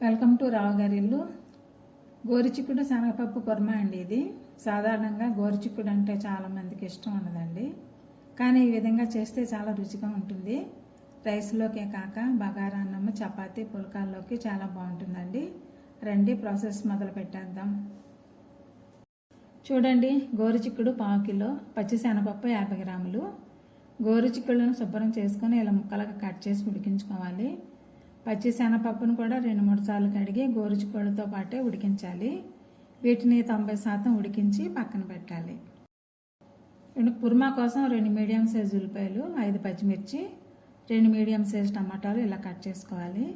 Welcome to రావు ఇల్లు. గోరుచిక్కుడు శనగపప్పు కుర్మ అండి ఇది. సాధారణంగా గోరుచిక్కుడు అంటే చాలామందికి ఇష్టం ఉండదండి. కానీ ఈ విధంగా చేస్తే చాలా రుచిగా ఉంటుంది. రైస్లోకే కాక బగారా అన్నము చపాతి పుల్కాల్లోకి చాలా బాగుంటుందండి. రండి ప్రాసెస్ మొదలు పెట్టేద్దాం. చూడండి గోరుచిక్కుడు పావు కిలో పచ్చి శనగపప్పు యాభై గ్రాములు. గోరుచిక్కుడులను శుభ్రం చేసుకొని ఇలా ముక్కలుగా కట్ చేసి ఉడికించుకోవాలి. పచ్చి శనగపప్పును కూడా రెండు మూడు సార్లు కడిగి గోరుచుకోళ్ళతో పాటే ఉడికించాలి. వీటిని తొంభై శాతం ఉడికించి పక్కన పెట్టాలి. రెండు కుర్మా కోసం రెండు మీడియం సైజు ఉల్లిపాయలు ఐదు పచ్చిమిర్చి రెండు మీడియం సైజు టమాటాలు ఇలా కట్ చేసుకోవాలి.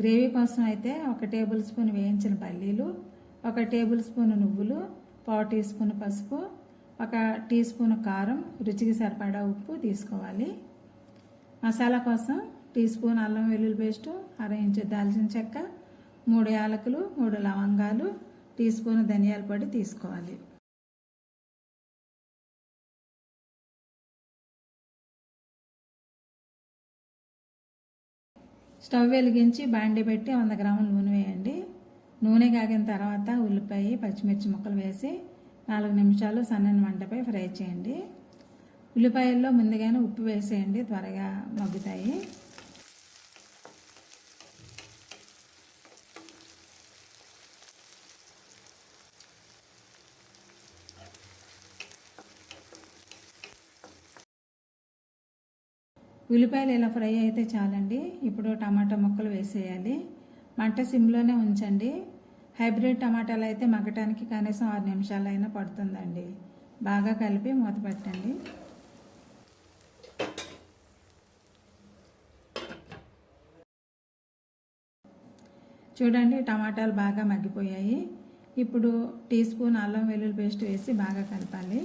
గ్రేవీ కోసం అయితే ఒక టేబుల్ స్పూన్ వేయించిన పల్లీలు ఒక టేబుల్ స్పూన్ నువ్వులు పావు టీ స్పూన్ పసుపు ఒక టీ స్పూన్ కారం రుచికి సరిపడా ఉప్పు తీసుకోవాలి. మసాలా కోసం టీ స్పూన్ అల్లం వెల్లుల్లి పేస్టు అర ఇంచు దాల్చిన చెక్క మూడు యాలకులు మూడు లవంగాలు టీ స్పూన్ ధనియాల పొడి తీసుకోవాలి. స్టవ్ వెలిగించి బాండి పెట్టి వంద గ్రాముల నూనె వేయండి. నూనె కాగిన తర్వాత ఉల్లిపాయ పచ్చిమిర్చి ముక్కలు వేసి నాలుగు నిమిషాలు సన్నని మంటపై ఫ్రై చేయండి. ఉల్లిపాయల్లో ముందుగానే ఉప్పు వేసేయండి త్వరగా మగ్గుతాయి. ఉల్లిపాయలు ఇలా ఫ్రై అయితే చాలండి. ఇప్పుడు టమాటా ముక్కలు వేసేయాలి. మంట సిమ్లోనే ఉంచండి. హైబ్రిడ్ టమాటాలు అయితే మగ్గటానికి కనీసం ఆరు నిమిషాలైనా పడుతుందండి. బాగా కలిపి మూత పెట్టండి. చూడండి టమాటాలు బాగా మగ్గిపోయాయి. ఇప్పుడు టీ స్పూన్ అల్లం వెల్లుల్లి పేస్ట్ వేసి బాగా కలపాలి.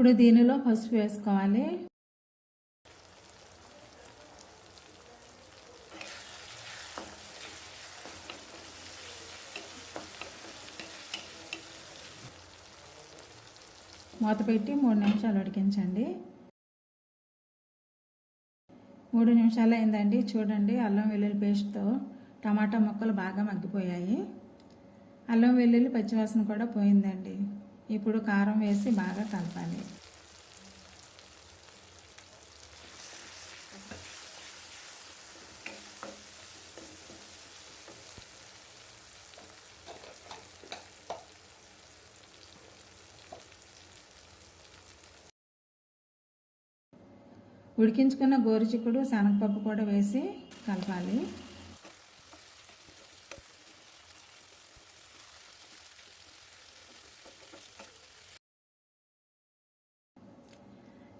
ఇప్పుడు దీనిలో పసుపు వేసుకోవాలి. మూత పెట్టి మూడు నిమిషాలు ఉడికించండి. మూడు నిమిషాలు అయిందండి. చూడండి అల్లం వెల్లుల్లి పేస్ట్తో టమాటా ముక్కలు బాగా మగ్గిపోయాయి. అల్లం వెల్లుల్లి పచ్చివాసన కూడా పోయిందండి. ఇప్పుడు కారం వేసి బాగా కలపాలి. ఉడికించుకున్న గోరుచిక్కుడు శనగపప్పు కూడా వేసి కలపాలి.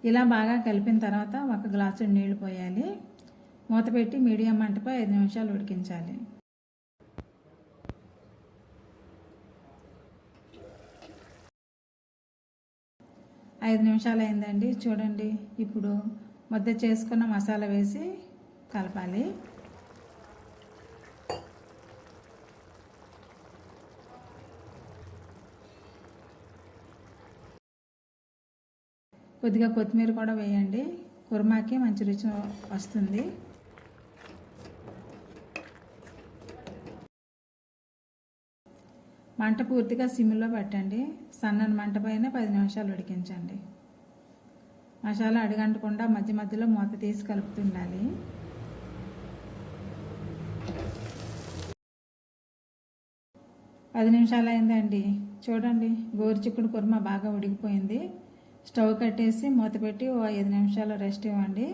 ఇలా బాగా కలిపిన తర్వాత ఒక గ్లాసు నీళ్ళు పోయాలి. మూత పెట్టి మీడియం మంటపై ఐదు నిమిషాలు ఉడికించాలి. ఐదు నిమిషాలు అయిందండి. చూడండి ఇప్పుడు ముద్ద చేసుకున్న మసాలా వేసి కలపాలి. కొద్దిగా కొత్తిమీర కూడా వేయండి. కుర్మాకి మంచి రుచి వస్తుంది. మంట పూర్తిగా సిమ్లో పెట్టండి. సన్నని మంట పైన పది నిమిషాలు ఉడికించండి. మసాలా అడిగంటకుండా మధ్య మధ్యలో మూత తీసి కలుపుతుండాలి. పది నిమిషాలు అయిందండి. చూడండి గోరుచిక్కుడు కుర్మా బాగా ఉడికిపోయింది. స్టవ్ కట్టేసి మూత పెట్టి ఓ ఐదు నిమిషాలు రెస్ట్ ఇవ్వండి.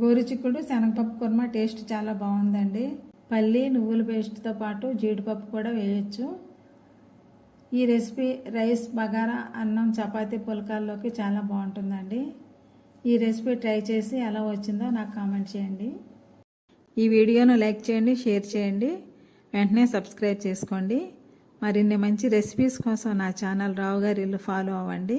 గోరుచిక్కుడు శనగపప్పు కుర్మా టేస్ట్ చాలా బాగుందండి. పల్లి నువ్వుల పేస్ట్తో పాటు జీడిపప్పు కూడా వేయచ్చు. ఈ రెసిపీ రైస్ బగారా అన్నం చపాతీ పుల్కాల్లోకి చాలా బాగుంటుందండి. ఈ రెసిపీ ట్రై చేసి ఎలా వచ్చిందో నాకు కామెంట్ చేయండి. ఈ వీడియోను లైక్ చేయండి షేర్ చేయండి. వెంటనే సబ్స్క్రైబ్ చేసుకోండి. మరిన్ని మంచి రెసిపీస్ కోసం నా ఛానల్ రావు గారి ఇల్లు ఫాలో అవ్వండి.